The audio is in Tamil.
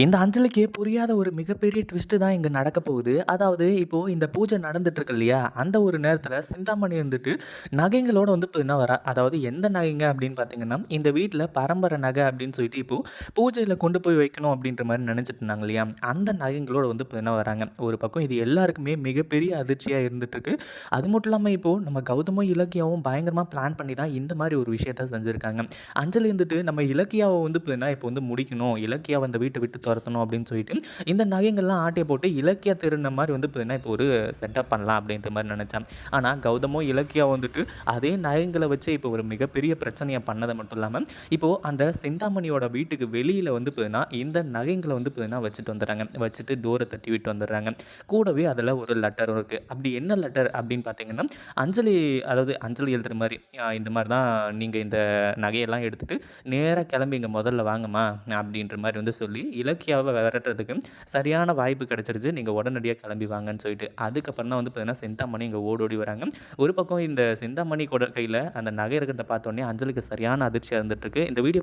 இந்த அஞ்சலிக்கு புரியாத ஒரு மிகப்பெரிய ட்விஸ்ட்டு தான் இங்கே நடக்க போகுது. அதாவது இப்போது இந்த பூஜை நடந்துட்டுருக்கு இல்லையா? அந்த ஒரு நேரத்தில் சிந்தாமணி வந்துட்டு நகைங்களோட வந்து இப்போ என்ன வரா அதாவது எந்த நகைங்க அப்படின்னு பார்த்தீங்கன்னா இந்த வீட்டில் பரம்பரை நகை அப்படின்னு சொல்லிட்டு இப்போது பூஜையில் கொண்டு போய் வைக்கணும் அப்படின்ற மாதிரி நினச்சிட்டு இருந்தாங்க இல்லையா? அந்த நகைங்களோட வந்து இப்போ என்ன வராங்க. ஒரு பக்கம் இது எல்லாருக்குமே மிகப்பெரிய அதிர்ச்சியாக இருந்துகிட்ருக்கு அது மட்டும் இல்லாமல் இப்போது நம்ம கௌதமும் இலக்கியாவும் பயங்கரமாக பிளான் பண்ணி தான் இந்த மாதிரி ஒரு விஷயத்த செஞ்சுருக்காங்க. அஞ்சலி வந்துட்டு நம்ம இலக்கியாவை வந்து இப்போ என்ன இப்போ வந்து முடிக்கணும். இலக்கியாவை அந்த வீட்டை விட்டு துரத்தணும் அப்படின்னு சொல்லிட்டு இந்த நகைங்கள்லாம் ஆட்டையை போட்டு இலக்கிய திருந்த மாதிரி வந்து இப்போ என்ன இப்போ ஒரு செட்டப் பண்ணலாம் அப்படின்ற மாதிரி நினச்சேன். ஆனால் கௌதமோ இலக்கியா வந்துட்டு அதே நகைங்களை வச்சு இப்போ ஒரு மிகப்பெரிய பிரச்சனையை பண்ணதை மட்டும் இல்லாமல் இப்போது அந்த சிந்தாமணியோட வீட்டுக்கு வெளியில் வந்து பார்த்தீங்கன்னா இந்த நகைங்களை வந்து பார்த்தீங்கன்னா வச்சுட்டு வந்துடுறாங்க. வச்சுட்டு டோரை தட்டி விட்டு வந்துடுறாங்க. கூடவே அதில் ஒரு லெட்டரும் இருக்குது அப்படி என்ன லெட்டர் அப்படின்னு பார்த்தீங்கன்னா அஞ்சலி அதாவது அஞ்சலி எழுதுகிற மாதிரி இந்த மாதிரி தான் நீங்கள் இந்த நகையெல்லாம் எடுத்துகிட்டு நேராக கிளம்பி இங்கே முதல்ல வாங்கம்மா அப்படின்ற மாதிரி வந்து சொல்லி இலக்கியாவை விரட்டுறதுக்கு சரியான வாய்ப்பு கிடச்சிருச்சு. நீங்கள் உடனடியாக கிளம்பி வாங்கன்னு சொல்லிட்டு. அதுக்கப்புறம் தான் வந்து பார்த்தீங்கன்னா செந்தாமணி இங்கே ஓடோடி வராங்க. ஒரு பக்கம் இந்த செந்தாமணி கூட கையில் அந்த நகை இருக்கிறத பார்த்தோன்னே அஞ்சலிக்கு சரியான அதிர்ச்சியாக இருந்துகிட்ருக்கு இந்த வீடியோ